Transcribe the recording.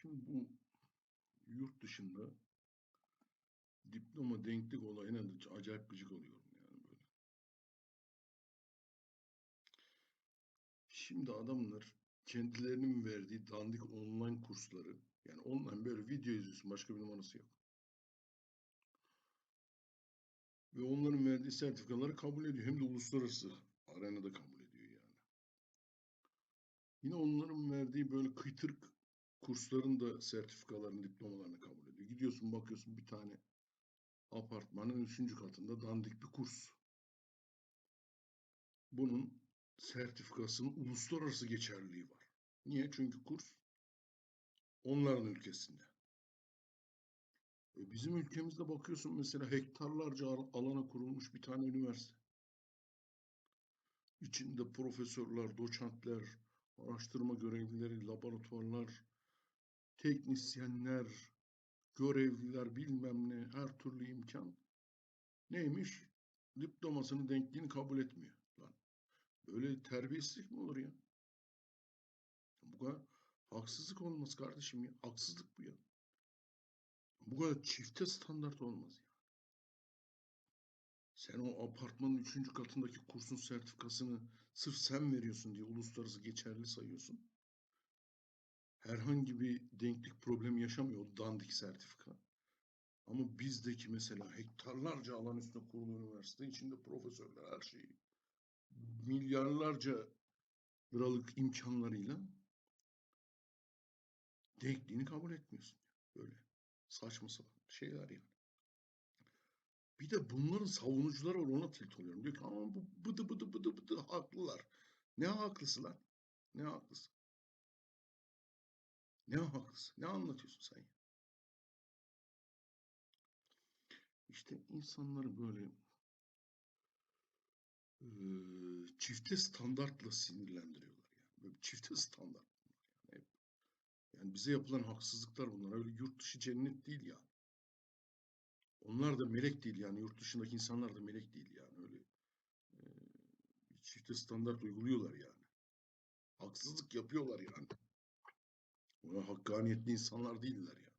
Şimdi bu yurt dışında diploma denklik olayına da acayip gıcık oluyorum yani böyle. Şimdi adamlar kendilerinin verdiği dandik online kursları yani online böyle video izliyorsun başka bir numarası yok. Ve onların verdiği sertifikaları kabul ediyor. Hem de uluslararası arenada kabul ediyor yani. Yine onların verdiği böyle kıytırık kursların da sertifikalarını, diplomalarını kabul ediyor. Gidiyorsun bakıyorsun bir tane apartmanın üçüncü katında dandik bir kurs. Bunun sertifikasının uluslararası geçerliliği var. Niye? Çünkü kurs onların ülkesinde. E bizim ülkemizde bakıyorsun mesela hektarlarca al- alana kurulmuş bir tane üniversite. İçinde profesörler, doçentler, araştırma görevlileri, laboratuvarlar, teknisyenler, görevliler bilmem ne her türlü imkan neymiş? Diplomasının denkliğini kabul etmiyor. Lan böyle terbiyesizlik mi olur ya? Bu kadar haksızlık olmaz kardeşim ya. Haksızlık bu ya. Bu kadar çifte standart olmaz ya. Sen o apartmanın üçüncü katındaki kursun sertifikasını sırf sen veriyorsun diye uluslararası geçerli sayıyorsun. Herhangi bir denklik problemi yaşamıyor o dandik sertifika. Ama bizdeki mesela hektarlarca alan üstünde kurulu üniversite içinde profesörler her şeyi milyarlarca liralık imkanlarıyla denkliğini kabul etmiyorsun. Böyle saçma sapan şeyler yani. Bir de bunların savunucuları var ona tilt oluyorum. Diyor ki ama bu bıdı bıdı bıdı bıdı haklılar. Ne haklısı lan? Ne haklısı? Ne haklısı? Ne anlatıyorsun sen? İşte insanları böyle eee, çifte standartla sinirlendiriyorlar yani. Böyle çifte standart bunlar yani. Hep. Yani bize yapılan haksızlıklar bunlar. Öyle yurt dışı cennet değil ya. Onlar da melek değil yani. Yurt dışındaki insanlar da melek değil yani. Öyle eee, çifte standart uyguluyorlar yani. Haksızlık yapıyorlar yani. Ona hakkaniyetli insanlar değiller yani.